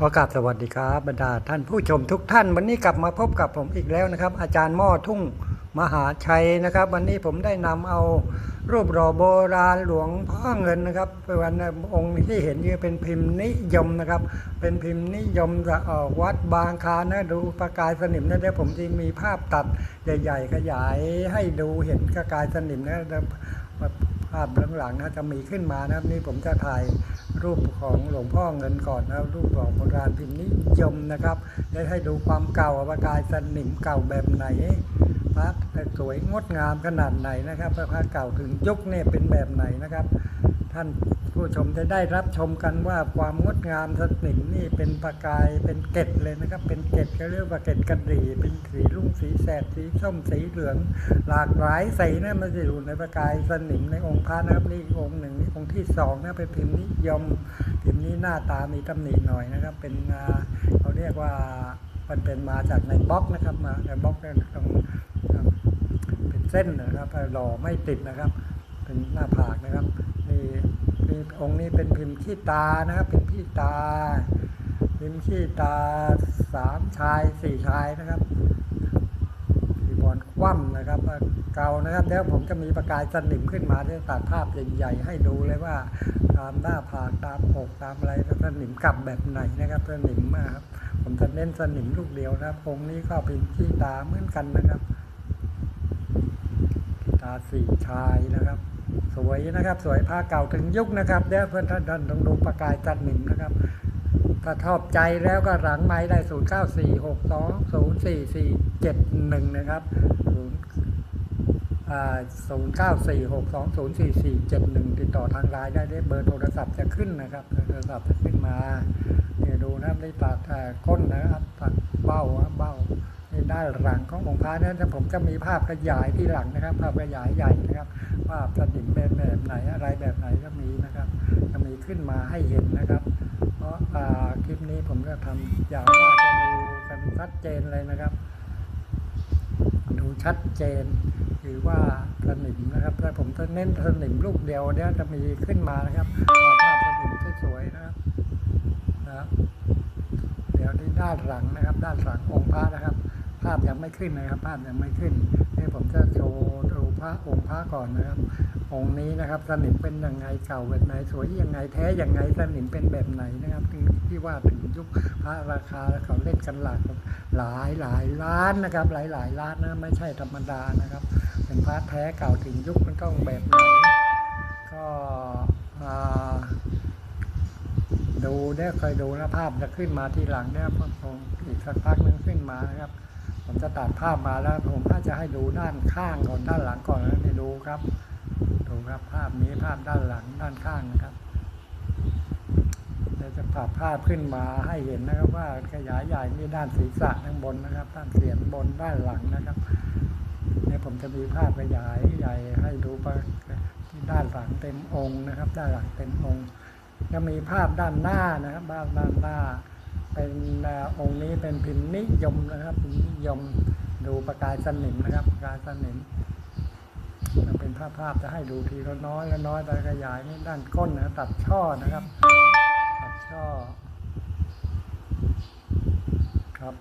ขอกราบสวัสดีครับบรรดาท่านผู้ชมทุกท่าน วันนี้กลับมาพบกับผมอีกแล้วนะครับ อาจารย์หม้อทุ่งมหาชัยนะครับ วันนี้ผมได้นำเอารูปหล่อโบราณหลวงพ่อเงินนะครับเป็นวันองค์ที่เห็นนี่เป็นพิมพ์นิยมนะครับ เป็นพิมพ์นิยมจะออกวัดบางคานนะดูประกายสนิมนะเดี๋ยวผมจะมีภาพตัดใหญ่ ๆ ขยายให้ดูเห็นประกายสนิมนะแล้วภาพหลังๆนะจะมีขึ้นมานะครับนี่ผมจะถ่ายรูปของหลวงพ่อเงินก่อนนะรูปหล่อโบราณพิมพ์นิยมนะครับได้ให้ดูความเก่าประกายสนิมเก่าแบบไหน พระสวยงดงามขนาดไหนนะครับ พระเก่าถึงยุคเนี่ยเป็นแบบไหนนะครับ ท่านผู้ชมจะได้รับชมกันว่าความงดงามสนิมนี่เป็นประกายเป็นเกล็ดเลยนะครับ เป็นเกล็ดก็เรียกว่าเกล็ดกระดี่เป็นสีรุ่งสีแสดสีส้มสีเหลือง หลากหลายสีนะมันจะอยู่ในประกายสนิมในองค์พระนะครับนี่องค์หนึ่งนี่องค์ที่สองนะเป็นพิมพ์นิยมพิมพ์นี้หน้าตามีตำหนิหน่อยนะครับ เป็นเขาเรียกว่ามันเป็นมาจากในบล็อกนะครับมาในบล็อกเนี่ยตรง ส้นนะครับหล่อไม่ติดนะครับ เป็นหน้าผากนะครับนี่มีองค์นี้เป็นพิมพ์ขี้ตานะครับเป็นขี้ตา พิมพ์ขี้ตาสามชายสี่ชายนะครับสีบอลคว่ำนะครับเก่านะครับแล้วผมจะมีประกายสนิมขึ้นมาที่ตัดภาพใหญ่ๆให้ดูเลยว่าตามหน้าผากตามอกตามอะไรแล้วสนิมกลับแบบไหนนะครับสนิมมากครับผมจะเน้นสนิมลูกเดียวนะครับองค์นี้ก็เป็นขี้ตาเหมือนกันนะครับ สี่ชายนะครับ สวยนะครับ สวยผ้าเก่าถึงยุคนะครับเดี๋ยวเพื่อนท่านท่านต้องดูประกายสนิมนะครับ ถ้าชอบใจแล้วก็หลังไม้ได้0 9 4 6 2 0 4 4 7 1นย์สี่สี่เจ็ดหนึ่งนะครับ0อ่า0 9 4 6 2 0 4 4 7 1ติดต่อทางไลน์ได้ได้เบอร์โทรศัพท์จะขึ้นนะครับโทรศัพท์จะขึ้นมาเนี่ยดูนะครับได้ตัดอ่าก้นนะครับตัดเบ้าเบ้า ด้านหลังขององค์พระนั้นผมจะมีภาพขยายที่หลังนะครับ ภาพขยายใหญ่นะครับว่าสนิมเป็นแบบไหนอะไรแบบไหนก็มีนะครับจะมีขึ้นมาให้เห็นนะครับ เพราะคลิปนี้ผมก็ทำยาวว่าจะดูกันชัดเจนเลยนะครับ ดูชัดเจนคือว่าสนิมนะครับแต่ผมจะเน้นสนิมลูกเดียวเดี๋ยจะมีขึ้นมานะครับภาพสนิมสวยๆนะครับนะครับเดี๋ยวที่ด้านหลังนะครับ ด้านหลังองค์พระนะครับาพยังไม่ขึ้นนะครับ ภาพยังไม่ขึ้นนี่ผมจะโชว์ดูพระองค์พระก่อนนะครับ องค์นี้นะครับสนิมเป็นยังไงเก่าแบบไหนสวยยังไงแท้ยังไงสนิมเป็นแบบไหนนะครับที่ที่ว่าถึงยุคพระราคาเขาเล่นกันหลักหลายหลายล้านนะครับ หลายหลายล้านนะไม่ใช่ธรรมดานะครับ เป็นพระแท้เก่าถึงยุคมันต้องแบบไหนก็อ่าดูได้เคยดูนะภาพจะขึ้นมาทีหลังเนี่ยผมอีกสักพักนึงขึ้นมานะครับ ผมจะตัดภาพมาแล้ว ผมก็จะให้ดูด้านข้างก่อนด้านหลังก่อนแล้วนี่ดูครับดูครับภาพนี้ภาพด้านหลังด้านข้างนะครับเดี๋ยวจะตัดภาพขึ้นมาให้เห็นนะครับว่าขยายใหญ่นี่ด้านศีรษะข้งบนนะครับ ด้านเสียนบนด้านหลังนะครับเนี่ยผมจะมีภาพขยายใหญ่ให้ดูไปที่ด้านหลังเต็มองค์นะครับ ด้านหลังเต็มองค์จะมีภาพด้านหน้านะครับด้านด้านหน้า เป็นอองค์นี้เป็นพิมพ์นิยมนะครับพิมพ์นิยมดูประกายสนิมนะครับประกายสนิมมันเป็นภาพภาพจะให้ดูทีละน้อยละน้อยแต่ขยายนี่ด้านก้นนะตัดช่อนะครับ ตัดช่อครับ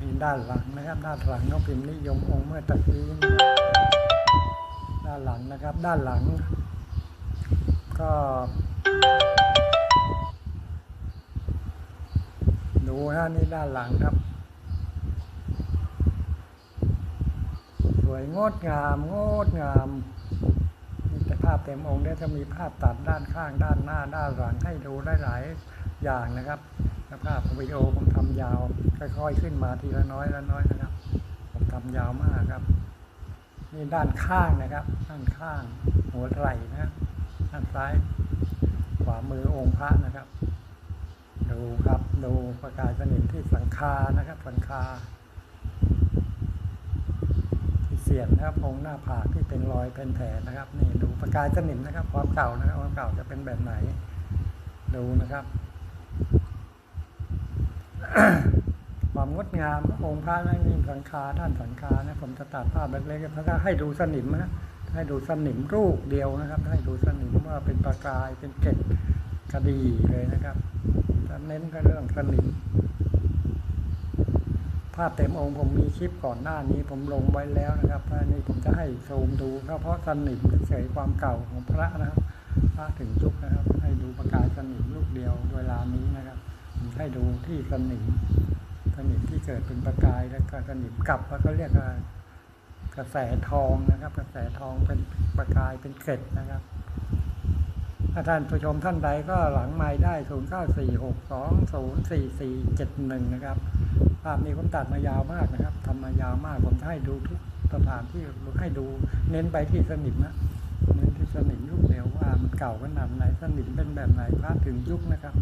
มีด้านหลังนะครับ ด้านหลังก็พิมพ์นิยมองค์เมื่อตะกี้ด้านหลังนะครับ ด้านหลัง ก็ ดูฮะนี่ด้านหลังครับ สวยงดงามงดงามนี่แต่ภาพเต็มองค์เนี่ยจะมีภาพตัดด้านข้างด้านหน้าด้านหลังให้ดูได้หลายอย่างนะครับภาพวิดีโอผมทำยาวค่อยๆขึ้นมาทีละน้อยละน้อยนะครับ ผมทำยาวมากครับ นี่ด้านข้างนะครับ ด้านข้างหัวไหล่นะครับด้านซ้ายขวามือองค์พระนะครับ ดูครับ ดูประกายสนิมที่สังคานะครับสังคาที่เสียนนะครับองค์หน้าผากที่เป็นรอยเป็นแผลนะครับนี่ดูประกายสนิมนะครับ ความเก่านะครับความเก่าจะเป็นแบบไหน ดูนะครับ ความงดงามองค์พระนั่นนี่สังคาด้านสังคานะผมจะตัดภาพเล็กๆถ้าให้ดูสนิมนะให้ดูสนิมรูปเดียวนะครับ ให้ดูสนิมว่าเป็นประกายเป็นเกล็ดคดีเลยนะครับ จะเน้นก็เรื่องสนิมภาพเต็มองค์ผมมีคลิปก่อนหน้านี้ผมลงไว้แล้วนะครับอันนี้ผมจะให้ซูมดูครับเพราะสนิมเฉยความเก่าของพระนะครับพระถึงยุคนะครับ ให้ดูประกายสนิมลูกเดียวเวลานี้นะครับผมให้ดูที่สนิมสนิมที่เกิดเป็นประกายแล้วก็สนิมกลับแล้วก็เรียกว่ากระแสทองนะครับ กระแสทองเป็นประกายเป็นเกล็ดนะครับ ถ้าท่านผู้ชมท่านใดก็หลังไม้ได้ 0 9 4 6 2 0 4 4 7 1 นะครับ ภาพนี้ผมตัดมายาวมากนะครับทำมายาวมากผมจะให้ดูทุกสถานที่ให้ดูเน้นไปที่สนิมนะเน้นที่สนิมยุคเดียวว่ามันเก่าขนาดไหนสนิมเป็นแบบไหนพระถึงยุคนะครับ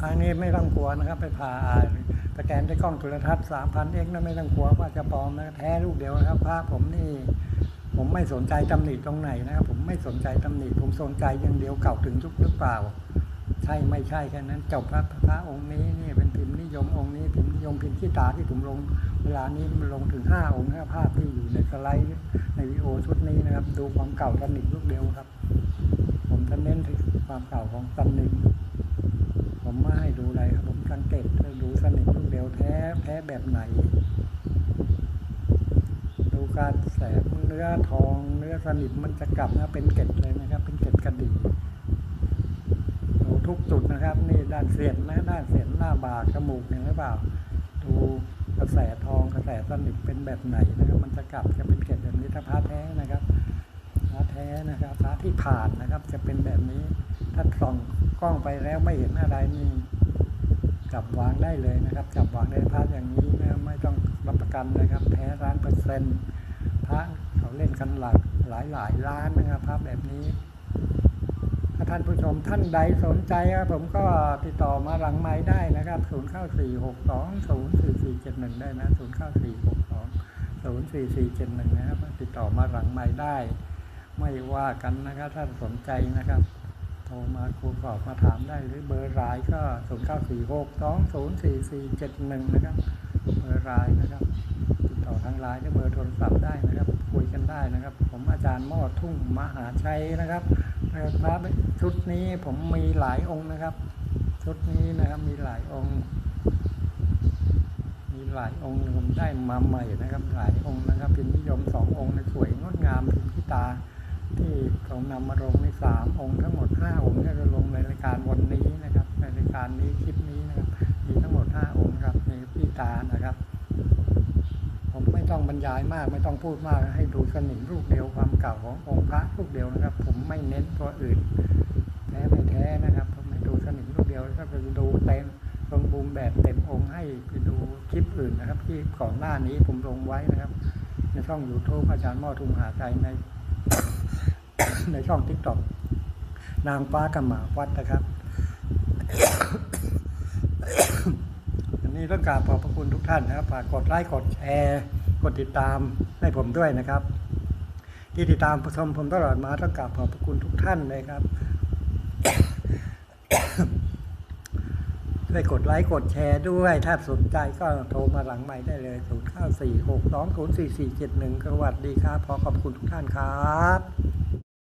ทางนี้ไม่ต้องกลัวนะครับ ไปผ่าสแกนด้วยกล้องโทรทัศน์สามพันเอ็กซ์นะไม่ต้องกลัวว่าจะปลอมนะแท้ลูกเดียวนะครับพระผมนี่ ผมไม่สนใจตำหนิตรงไหนนะครับ ผมไม่สนใจตำหนิผมสนใจอย่างเดียวเก่าถึงยุคหรือเปล่า ใช่ไม่ใช่แค่นั้นจบพระพระองค์นี้นี่เป็นพิมพ์นิยมองค์นี้พิมพ์นิยมพิมพ์ขี้ตาที่ผมลงเวลานี้มันลงถึงห้าองค์นะครับภาพที่อยู่ในสไลด์ในวิดีโอชุดนี้นะครับ ดูความเก่าสนิลูกเดียวครับ ผมจะเน้นที่ความเก่าของสนิผมไม่ให้ดูอะไรครับ ผมสังเกตดูสนิทลูกเดียวแท้แท้แบบไหน ดูการแส เนื้อทอง เนื้อสนิมมันจะกลับนะเป็นเกล็ดเลยนะครับ เป็นเกล็ดกระดิ่งดูทุกจุดนะครับ นี่ด้านเสียนนะด้านเสียนหน้าบากจมูกเห็นหรือเปล่า ดูกระแสทองกระแสสนิมเป็นแบบไหนนะครับ มันจะกลับจะเป็นเกล็ดแบบนี้ถ้าพระแท้นะครับพระแท้นะครับพระที่ผ่านนะครับ จะเป็นแบบนี้ ถ้าส่องกล้องไปแล้วไม่เห็นอะไรนี่จับวางได้เลยนะครับ จับวางได้พระอย่างนี้นะไม่ต้องรับประกันเลยครับ แท้ร้านเปอร์เซ็นต์พระ เขาเล่นกันหลายหลายหลายล้านนะครับพระแบบนี้ ถ้าท่านผู้ชมท่านใดสนใจครับผมก็ติดต่อมาหลังไม้ได้นะครับ0 9 4 6 2 0 4 4 7 1ได้นะ0 9 4 6 2 0 4 4 7 1นะครับติดต่อมาหลังไม้ได้ ไม่ว่ากันนะครับถ้านสนใจนะครับโทรมาคูสอบมาถามได้หรือเบอร์รายก็ 0 9 4 6 2 0 4 4 7 1นะครับเบอร์รายนะครับติดต่อทางไลน์หรือเบอร์โทรศัพท์ได้นะครับ ได้นะครับ ผมอาจารย์หม้อทุ่งมหาชัยนะครับพระชุดนี้ผมมีหลายองค์นะครับ ชุดนี้นะครับมีหลายองค์ มีหลายองค์ผมได้มาใหม่นะครับ หลายองค์นะครับเป็นนิยมสององค์สวยงดงามพิมพ์พิตา ที่ผมนำมาลงในสามองค์ทั้งหมดห้าองค์ที่จะลงในรายการวันนี้นะครับ ในรายการนี้คลิปนี้นะครับมีทั้งหมดห้าองค์ครับในพิตานะครับ ผมไม่ต้องบรรยายมาก ไม่ต้องพูดมาก ให้ดูสนิมรูปเดียวความเก่าขององค์พระรูปเดียวนะครับ ผมไม่เน้นตัวอื่นแท้ไม่แท้นะครับ ผมให้ดูสนิมรูปเดียวแล้วก็ไปดูเต็มลงบูมแบบเต็มองค์ให้ไปดูคลิปอื่นนะครับ ที่ก่อนหน้านี้ผมลงไว้นะครับในช่องยูทูบอาจารย์มอทุมหาใจใน ในช่องทิกตอกนางฟ้ากำหมาวัดนะครับ นี้ต้องกราบขอบพระคุณทุกท่านนะครับฝากกดไลค์กดแชร์กดติดตามให้ผมด้วยนะครับ ที่ติดตามชมผมตลอดมาต้องกราบขอบพระคุณทุกท่านเลยครับช่วยกดไลค์กดแชร์ด้วย ถ้าสนใจก็โทรมาหลังใหม่ได้เลย 0 9 4 6 2 0 4 4 7 1สวัสดีครับ ขอขอบคุณทุกท่านครับ